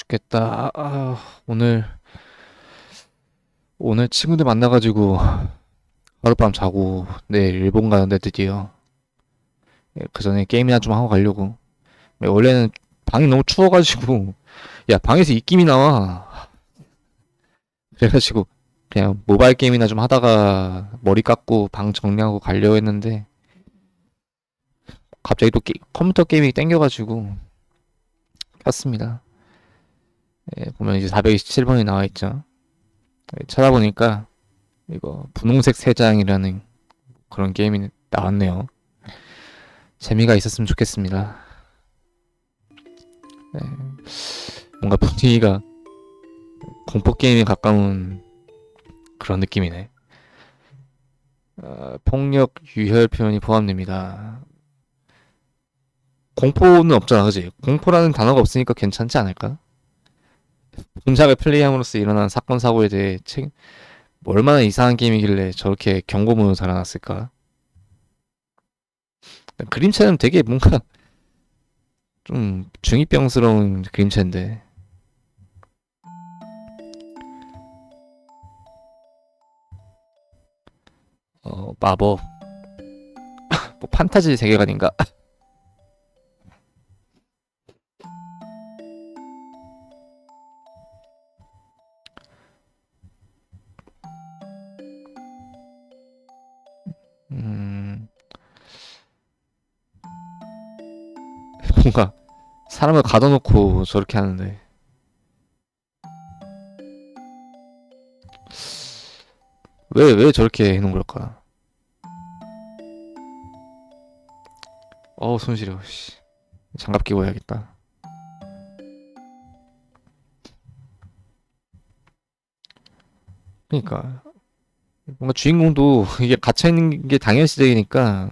죽겠다. 아, 오늘 오늘 친구들 만나가지고 하룻밤 자고 내일 일본 가는데 드디어 예, 그 전에 게임이나 좀 하고 가려고. 예, 원래는 방이 너무 추워가지고 야 방에서 입김이 나와. 그래가지고 그냥 모바일 게임이나 좀 하다가 머리 깎고 방 정리하고 가려고 했는데 갑자기 또 게- 컴퓨터 게임이 땡겨가지고 켰습니다. 예, 보면 이제 427번이 나와 있죠. 예, 찾아보니까 이거 분홍색 세장이라는 그런 게임이 나왔네요. 재미가 있었으면 좋겠습니다. 예, 뭔가 분위기가 공포 게임에 가까운 그런 느낌이네. 어, 폭력 유혈 표현이 포함됩니다. 공포는 없잖아, 그지? 공포라는 단어가 없으니까 괜찮지 않을까? 본작을 플레이함으로써 일어난 사건 사고에 대해 책, 뭐 얼마나 이상한 게임이길래 저렇게 경고문을 달아놨을까? 그림체는 되게 뭔가 좀 중이병스러운 그림체인데 어 마법 뭐 판타지 세계관인가? 뭔가 사람을 가둬놓고 저렇게 하는데 왜, 왜 저렇게 해놓은 걸까? 어우, 손 시려, 씨. 장갑 끼고 해야겠다. 그니까, 뭔가 주인공도 이게 갇혀있는 게 당연시되니까,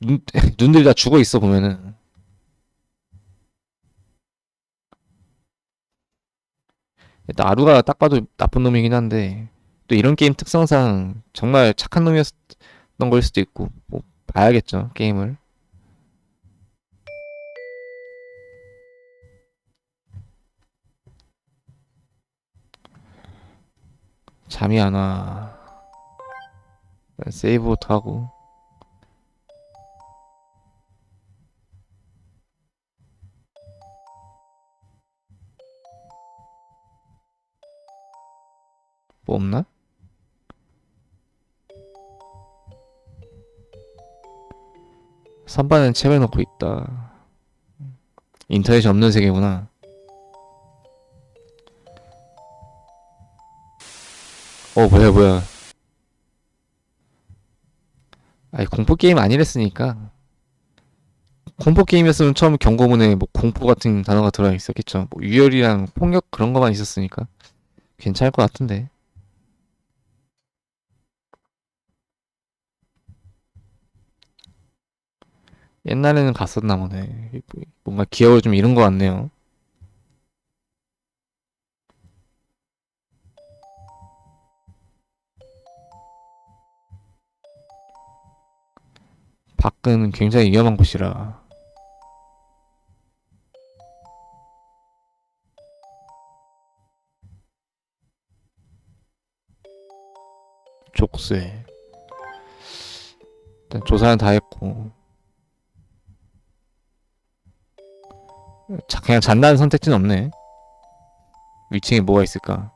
눈, 눈들이 다 죽어 있어, 보면은. 일단 아루가 딱 봐도 나쁜 놈이긴 한데, 또 이런 게임 특성상 정말 착한 놈이었던 걸 수도 있고, 뭐, 봐야겠죠, 게임을. 잠이 안 와. 세이브부터 하고. 없나? 선반은 채워놓고 있다. 인터넷이 없는 세계구나. 어, 뭐야, 뭐야. 아니, 공포 게임 아니랬으니까. 공포 게임이었으면 처음 경고문에 뭐 공포 같은 단어가 들어 있었겠죠. 뭐 유혈이랑 폭력 그런 거만 있었으니까 괜찮을 것 같은데. 옛날에는 갔었나 보네. 뭔가 기억을 좀 잃은 것 같네요. 밖은 굉장히 위험한 곳이라. 족쇄. 일단 조사는 다 했고. 자, 그냥 잔다는 선택지는 없네. 위층에 뭐가 있을까?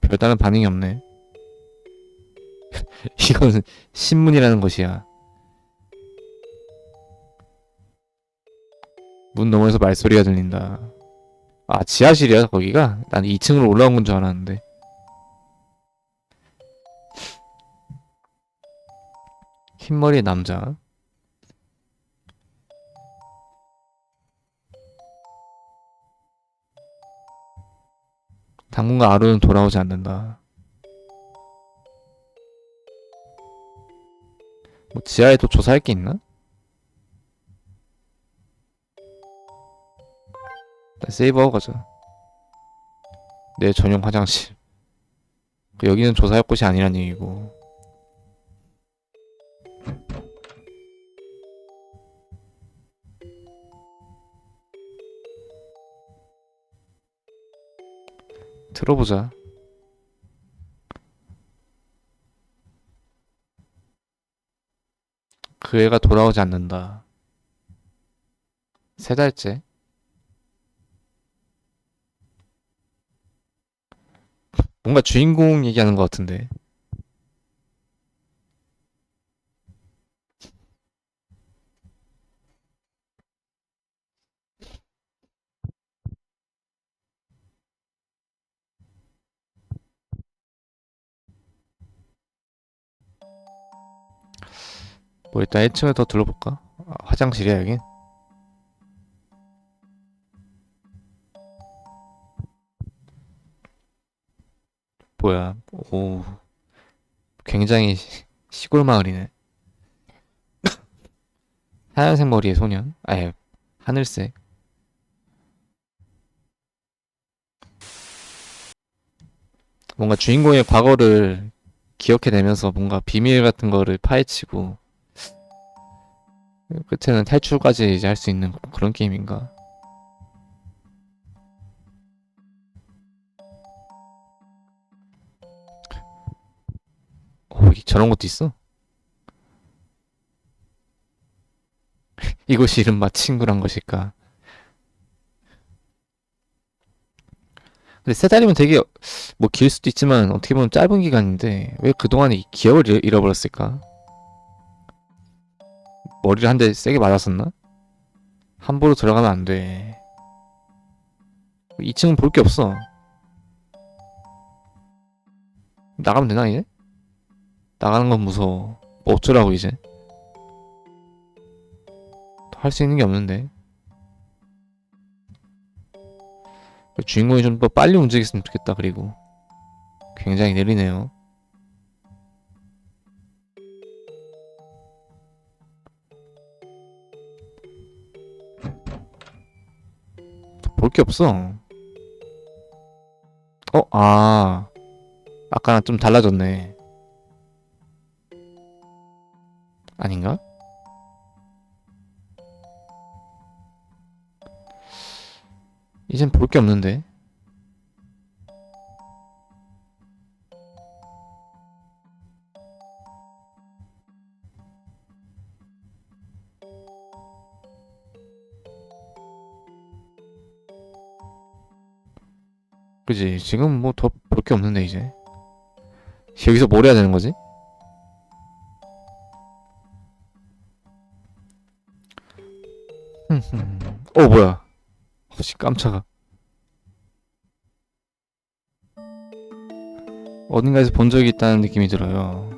별다른 반응이 없네. 이건 신문이라는 것이야. 문 너머에서 말소리가 들린다. 아, 지하실이야, 거기가? 난 2층으로 올라온 건 줄 알았는데. 흰머리의 남자. 당분간 아루는 돌아오지 않는다. 뭐 지하에 또 조사할 게 있나? 일단 세이브하고 가자. 내 전용 화장실. 그 여기는 조사할 곳이 아니란 얘기고. 들어보자. 그 애가 돌아오지 않는다. 세 달째. 뭔가 주인공 얘기하는 것 같은데. 뭐 일단 1층을 더 둘러볼까? 아, 화장실이야 여긴? 뭐야? 오, 굉장히 시, 시골 마을이네. 하얀색 머리의 소년? 아예 하늘색. 뭔가 주인공의 과거를 기억해내면서 뭔가 비밀 같은 거를 파헤치고 끝에는 탈출까지 이제 할 수 있는 그런 게임인가? 오, 이- 저런 것도 있어? 이것이 이른바 친구란 것일까? 근데 세 달이면 되게 뭐 길 수도 있지만 어떻게 보면 짧은 기간인데 왜 그동안에 이 기억을 잃- 잃어버렸을까? 머리를 한 대 세게 맞았었나? 함부로 들어가면 안 돼. 2층은 볼 게 없어. 나가면 되나 이제? 나가는 건 무서워. 뭐 어쩌라고 이제? 할 수 있는 게 없는데. 주인공이 좀 더 빨리 움직였으면 좋겠다. 그리고 굉장히 느리네요. 볼 게 없어. 어, 아. 아까랑 좀 달라졌네. 아닌가? 이젠 볼 게 없는데. 그지? 지금 뭐 더 볼 게 없는데 이제. 여기서 뭘 해야 되는 거지? 어 뭐야? 어씨 깜짝아. 어딘가에서 본 적이 있다는 느낌이 들어요.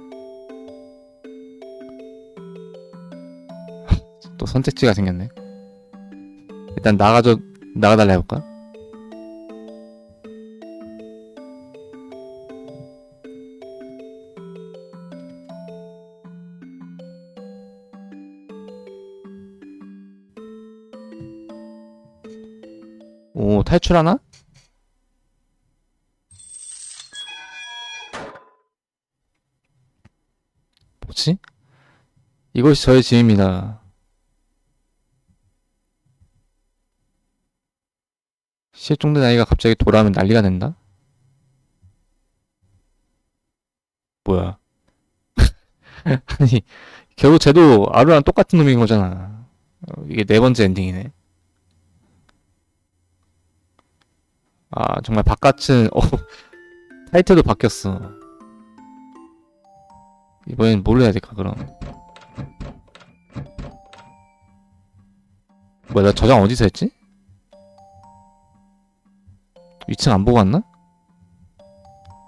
또 선택지가 생겼네. 일단 나가줘 나가달라 해볼까? 탈출하나? 뭐지? 이것이 저의 집입니다. 실종된 아이가 갑자기 돌아오면 난리가 된다? 뭐야? 아니, 결국 쟤도 아루랑 똑같은 놈인 거잖아. 어, 이게 네 번째 엔딩이네. 아, 정말 바깥은, 어, 타이틀도 바뀌었어. 이번엔 뭘 해야 될까, 그럼? 뭐야, 나 저장 어디서 했지? 위층 안 보고 왔나?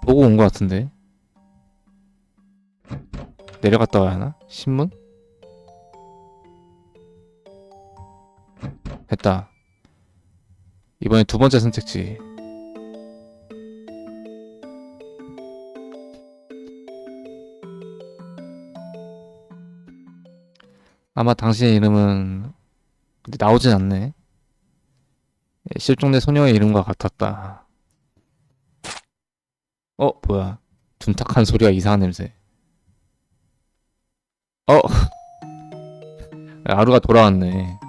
보고 온 것 같은데. 내려갔다 와야 하나? 신문? 됐다. 이번에 두 번째 선택지. 아마 당신의 이름은 근데 나오진 않네. 예, 실종된 소녀의 이름과 같았다. 어, 뭐야. 둔탁한 소리가 이상한 냄새. 어! 아루가 돌아왔네.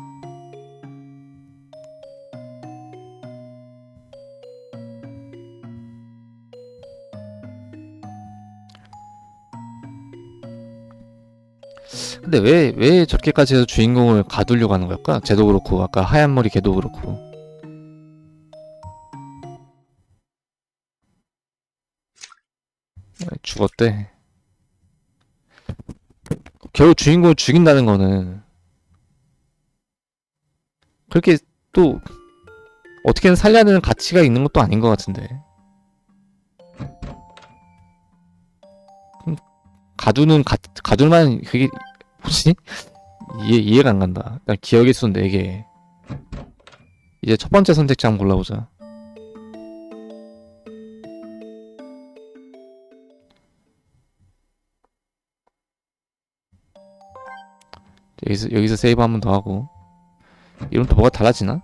근데 왜, 왜 저렇게까지 해서 주인공을 가두려고 하는 걸까? 쟤도 그렇고, 아까 하얀 머리 걔도 그렇고. 네, 죽었대. 겨우 주인공을 죽인다는 거는, 그렇게 또, 어떻게든 살려야 되는 가치가 있는 것도 아닌 것 같은데. 가두는, 가, 가둘만, 그게, 뭐지? 이해, 이해가 안 간다. 일단 기억의 수 4개. 이제 첫 번째 선택지 한번 골라보자. 여기서, 여기서 세이브 한 번 더 하고. 이러면 또 뭐가 달라지나?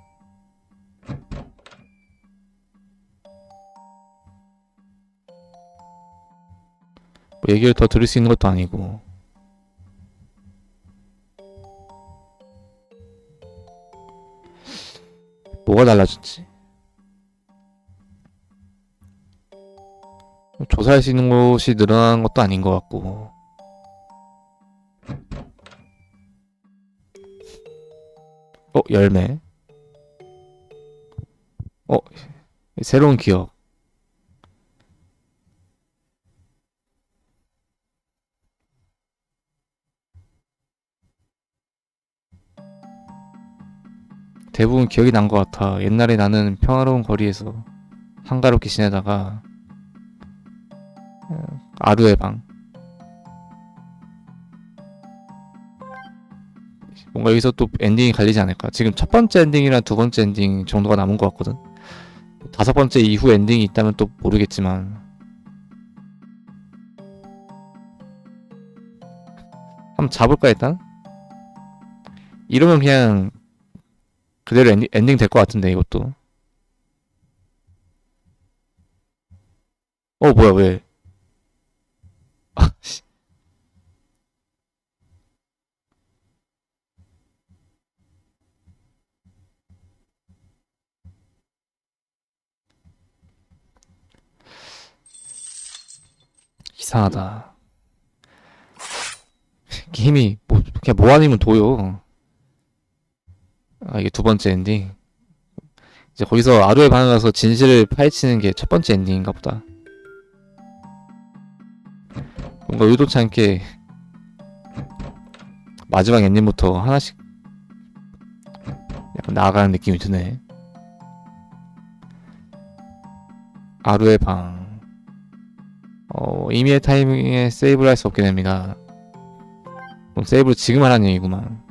얘기를 더 들을 수 있는 것도 아니고. 뭐가 달라졌지? 조사할 수 있는 곳이 늘어난 것도 아닌 것 같고. 어, 열매. 어, 새로운 기억. 대부분 기억이 난 것 같아. 옛날에 나는 평화로운 거리에서 한가롭게 지내다가 어, 아루의 방. 뭔가 여기서 또 엔딩이 갈리지 않을까. 지금 첫 번째 엔딩이랑 두 번째 엔딩 정도가 남은 것 같거든. 다섯 번째 이후 엔딩이 있다면 또 모르겠지만. 한번 잡을까 일단? 이러면 그냥 그대로 엔딩, 엔딩 될 것 같은데 이것도. 어 뭐야 왜? 아, 씨. 이상하다. 게임이 뭐 그냥 뭐 아니면 도요. 아 이게 두 번째 엔딩. 이제 거기서 아루에 반응해서 진실을 파헤치는 게 첫 번째 엔딩인가 보다. 뭔가 의도치 않게 마지막 엔딩부터 하나씩 약간 나아가는 느낌이 드네. 아루의 방. 어, 이미의 타이밍에 세이브를 할 수 없게 됩니다. 그럼 세이브를 지금 하라는 얘기구만.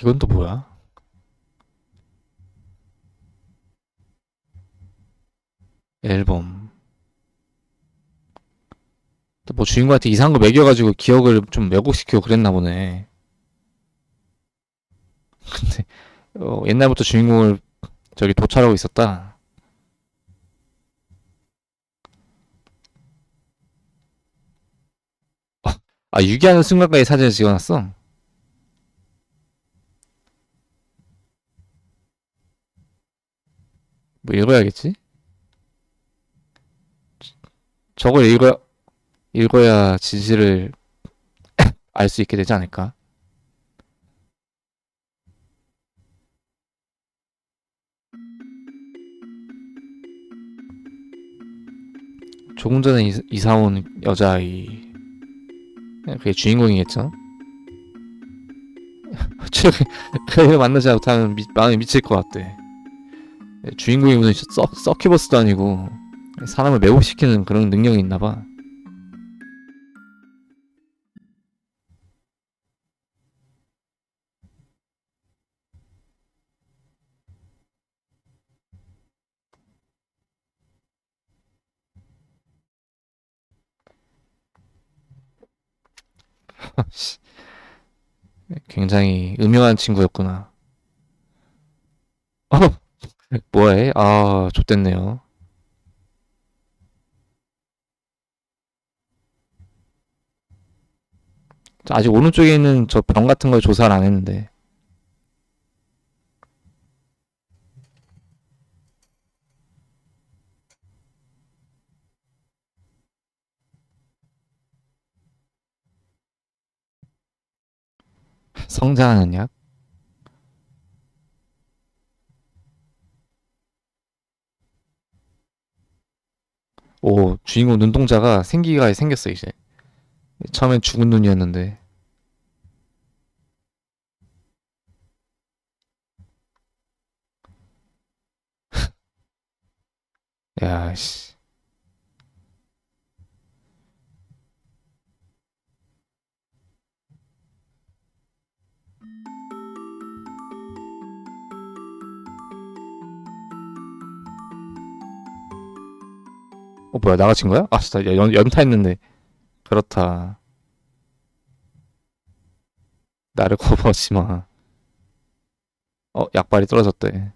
이건 또 뭐야? 앨범. 또 뭐 주인공한테 이상한 거 먹여가지고 기억을 좀 왜곡시키고 그랬나 보네. 근데 어, 옛날부터 주인공을 저기 도찰하고 있었다. 아, 유기하는 순간까지 사진을 찍어놨어? 뭐 읽어야겠지? 저걸 읽어, 읽어야 진실을 알 수 있게 되지 않을까? 조금 전에 이- 이사 온 여자아이. 그게 주인공이겠죠? 그 애를 만나지 못하면 미, 마음이 미칠 것 같대. 주인공이 무슨 서, 서큐버스도 아니고 사람을 매혹시키는 그런 능력이 있나 봐. 굉장히 음흉한 친구였구나. 어, 뭐해? 아, 좆됐네요. 저 아직 오른쪽에 있는 저 병 같은 걸 조사를 안 했는데. 성장하는 약? 오, 주인공 눈동자가 생기가 생겼어, 이제. 처음엔 죽은 눈이었는데. 야, 씨. 어, 뭐야, 나가친 거야? 아, 진짜, 연, 연타했는데. 그렇다. 나를 거부하지 마. 어, 약발이 떨어졌대.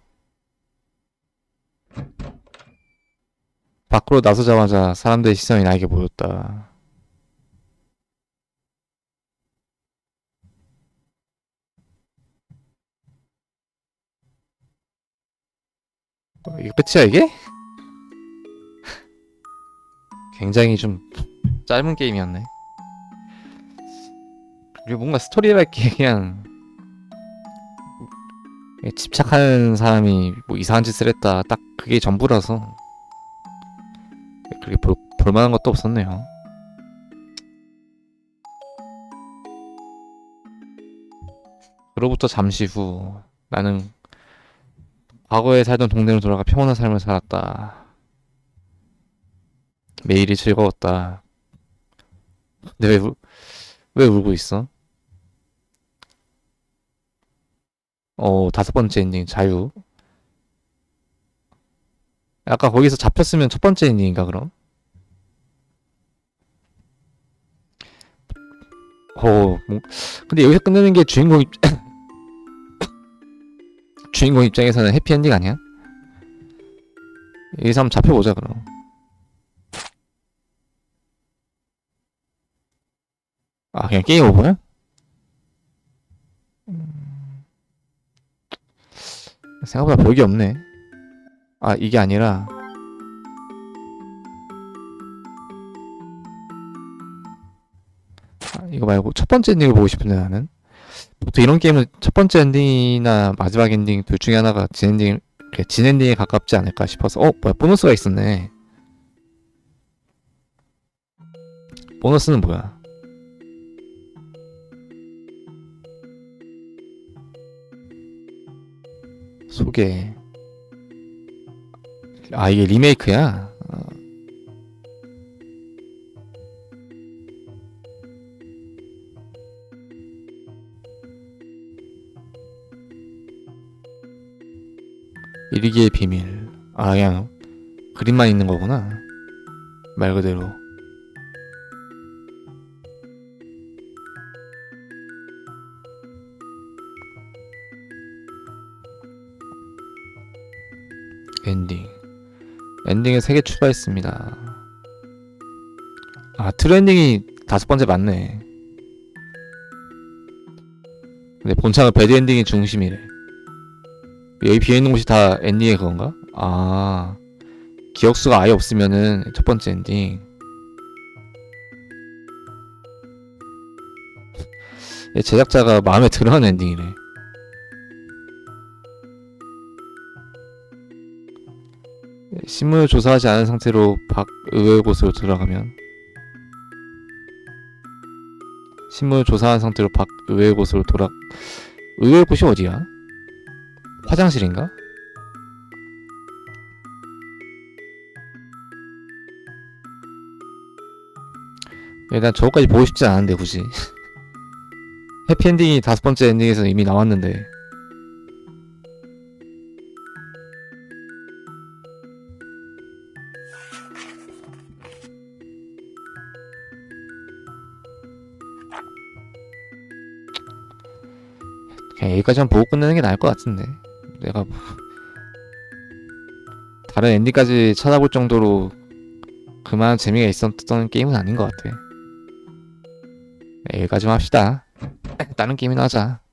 밖으로 나서자마자 사람들의 시선이 나에게 보였다. 어, 이거 끝이야, 이게? 굉장히 좀 짧은 게임이었네. 그리고 뭔가 스토리랄 게 그냥 집착하는 사람이 뭐 이상한 짓을 했다. 딱 그게 전부라서 그렇게 볼, 볼만한 것도 없었네요. 그로부터 잠시 후 나는 과거에 살던 동네로 돌아가 평온한 삶을 살았다. 매일이 즐거웠다. 근데 왜, 울- 왜 울고 있어? 어, 다섯 번째 엔딩, 자유. 아까 거기서 잡혔으면 첫 번째 엔딩인가, 그럼? 어, 뭐, 근데 여기서 끝내는 게 주인공 입, 주인공 입장에서는 해피엔딩 아니야? 여기서 한번 잡혀보자, 그럼. 아, 그냥 게임 오버야? 생각보다 볼게 없네. 아, 이게 아니라. 아, 이거 말고 첫 번째 엔딩을 보고 싶은데 나는. 보통 이런 게임은 첫 번째 엔딩이나 마지막 엔딩 둘 중에 하나가 진 엔딩, 그래, 진 엔딩에 가깝지 않을까 싶어서. 어, 뭐야, 보너스가 있었네. 보너스는 뭐야? 소개. 아, 이게 리메이크야? 어. 일기의 비밀. 아, 그냥 그림만 있는 거구나. 말 그대로. 엔딩. 엔딩에 3개 추가했습니다. 아, 트렌딩이 다섯 번째 맞네. 근데 본창은 배드 엔딩이 중심이래. 여기 비어있는 곳이 다 엔딩의 그건가? 아, 기억수가 아예 없으면은 첫 번째 엔딩. 제작자가 마음에 들어하는 엔딩이래. 신문을 조사하지 않은 상태로 밖 의외의 곳으로 들어가면 신문을 조사한 상태로 밖 의외의 곳으로 돌아 의외의 곳이 어디야? 화장실인가? 일단 저거까지 보고 싶지 않은데 굳이 해피엔딩이 다섯 번째 엔딩에서 이미 나왔는데 여기까지만 보고 끝내는 게 나을 것 같은데. 내가 뭐 다른 엔딩까지 찾아볼 정도로 그만 재미가 있었던 게임은 아닌 것 같아. 여기까지만 합시다. 다른 게임이나 하자.